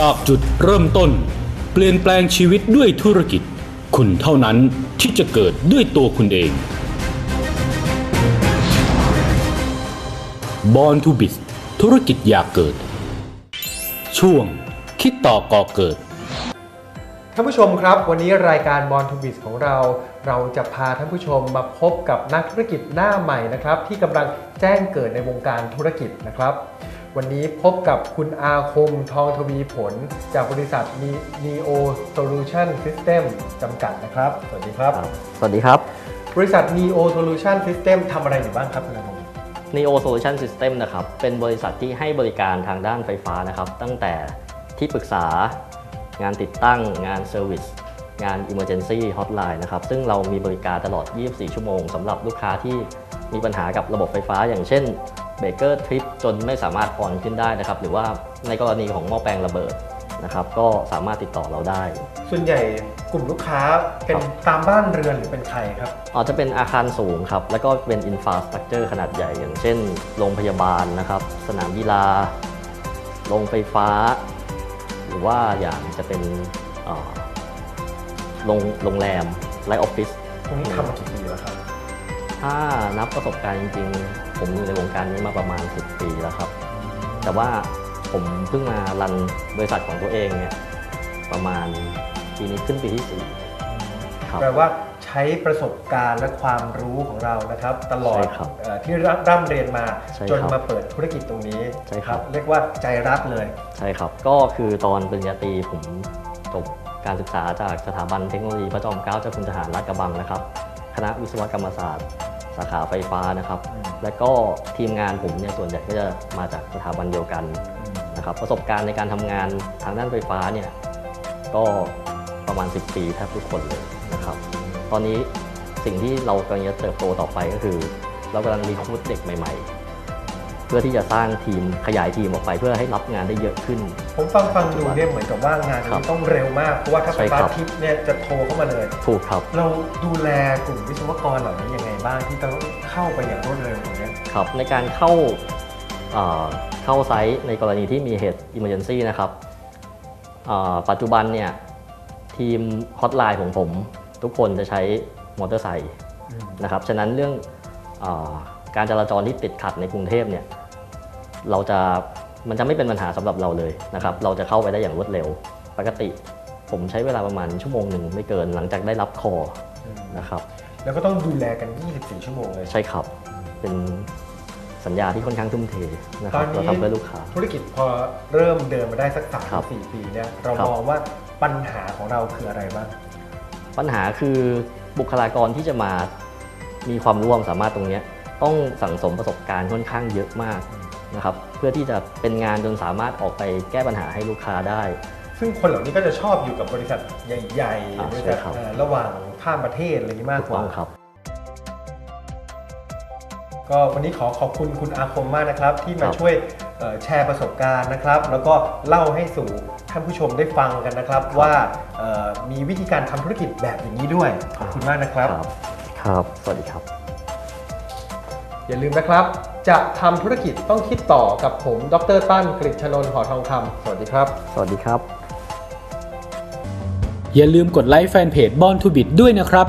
จากจุดเริ่มต้น เปลี่ยนแปลงชีวิตด้วยธุรกิจ คุณเท่านั้นที่จะเกิดด้วยตัวคุณเอง Born to Biz ธุรกิจอยากเกิด ช่วง คิดต่อก่อเกิดท่านผู้ชมครับ วันนี้รายการบอลทูบิสของเรา เราจะพาท่านผู้ชมมาพบกับนักธุรกิจหน้าใหม่นะครับ ที่กำลังแจ้งเกิดในวงการธุรกิจนะครับ วันนี้พบกับคุณอาคมทองทวีผล จากบริษัท Neo Solution System จำกัดนะครับ สวัสดีครับ สวัสดีครับ บริษัท Neo Solution System ทำอะไรอยู่บ้างครับคุณอาคม Neo Solution System นะครับ เป็นบริษัทที่ให้บริการทางด้านไฟฟ้านะครับ ตั้งแต่ที่ปรึกษางานติดตั้งงานเซอร์วิสงาน Emergency Hotline นะครับ ซึ่งเรามีบริการตลอด 24 ชั่วโมงสำหรับลูกค้าที่มีปัญหากับระบบไฟฟ้า อย่างเช่น เบรกเกอร์ทริปจนไม่สามารถออนขึ้นได้นะครับ หรือว่าในกรณีของหม้อแปลงระเบิดนะครับ ก็สามารถติดต่อเราได้ ส่วนใหญ่กลุ่มลูกค้าเป็นตามบ้านเรือนหรือเป็นใครครับอาจจะเป็นอาคารสูงครับ แล้วก็เป็นอินฟ a าสตรักเจอร์ขนาดใหญ่ อย่างเช่น โรงพยาบาลนะครับ สนามกีฬา โรงไฟฟ้า หรือว่าอย่างจะเป็นเอ่อโรงโรงแรมและออฟฟิศตรงนี้ทำมากี่ปีแล้วครับ ถ้านับประสบการณ์จริง ๆ ผมอยู่ในวงการนี้มาประมาณ 10 ปีแล้วครับ แต่ว่าผมเพิ่งมารันบริษัทของตัวเองเนี่ยประมาณปีนี้ขึ้นปีที่สี่ครับ แปลว่าใช้ประสบการณ์และความรู้ของเรานะครับ ตลอดใช่ครับเออที่ร่ำร่ำเรียนมาใช่จนครับมาเปิดธุรกิจตรงนี้ใช่ครับ เรียกว่าใจรักเลย ใช่ครับ ก็คือตอนปริญญาตรีผมจบการศึกษาจากสถาบันเทคโนโลยีพระจอมเกล้าเจ้าคุณทหารราชกระบังนะครับ คณะวิศวกรรมศาสตร์ สาขาไฟฟ้านะครับอืมและก็ทีมงานผมเนี่ยส่วนใหญ่ก็จะมาจากสถาบันเดียวกันนะครับประสบการณ์ในการทำงานทางด้านไฟฟ้าเนี่ยก็ประมาณ 10 ปีแทบทุกคนเลยนะครับ ตอนนี้สิ่งที่เรากำลังจะเติบโตต่อไปก็คือ เรากำลังรีคูดเด็กใหม่ๆเพื่อที่จะสร้างทีมขยายทีมออกไปเพื่อให้รับงานได้เยอะขึ้น ผมฟังฟังดูเนี่ยเหมือนกับว่างานครันี้บต้องเร็วมากเพราะว่าถ้าใช่ไฟฟ้าครับทิพย์เนี่ยจะโทรเข้ามาเลยถูกครับ เราดูแลกลุ่มวิศวกรเหล่านี้ยังไงบ้างที่ต้องเข้าไปอย่างรวดเร็วอย่างเงี้ยครับในการเข้าเอ่อเข้าไซต์ในกรณีที่มีเหตุ Emergency นะครับเอ่อปัจจุบันเนี่ยทีมฮอตไลน์ของผม ทุกคนจะใช้มอเตอร์ไซค์นะครับฉะนั้นเรื่องเออการจราจรที่ติดขัดในกรุงเทพเนี่ย เราจะมันจะไม่เป็นปัญหาสำหรับเราเลยนะครับเราจะเข้าไปได้อย่างรวดเร็ว ปกติ ผมใช้เวลาประมาณชั่วโมงหนึ่งไม่เกินหลังจากได้รับคอนะครับแล้วก็ต้องดูแลกัน 24 ชั่วโมงเลยใช่ครับ เป็นสัญญาที่ค่อนข้างทุ่มเทนะคตอรันบนี้เราทำเพื่อลูกค้า ธุรกิจพอเริ่มเดินมาได้สักสามครับสี่ปีเนี่ยเราครับมองว่าปัญหาของเราคืออะไรบ้างปัญหาคือบุคลากรที่จะมามีความรู้ความสามารถตรงเนี้ยต้องสั่งสมประสบการณ์ค่อนข้างเยอะมาก นะครับเพื่อที่จะเป็นงานจนสามารถออกไปแก้ปัญหาให้ลูกค้าได้ ซึ่งคนเหล่านี้ก็จะชอบอยู่กับบริษัทใหญ่อ่าๆบริษัทใช่ครับ เอ่อระหว่างข้ามประเทศอะไรอย่างนี้มากถูกกว่าต้องครับ ก็วันนี้ขอขอบคุณคุณอาคมมากนะครับ ที่มาครับช่วยเอ่อแชร์ประสบการณ์นะครับ แล้วก็เล่าให้สู่ท่านผู้ชมได้ฟังกันนะครับ ว่าเอ่อมีวิธีการทำธุรกิจแบบอย่างนี้ด้วย ขอบคุณมากนะครับ ครับ ครับ สวัสดีครับ อย่าลืมนะครับ จะทำธุรกิจต้องคิดต่อกับผม ดรตั้นกฤษณนท์หอทองคำสวัสดีครับ สวัสดีครับ อย่าลืมกดไลค์แฟนเพจ Born to Bit ด้วยนะครับ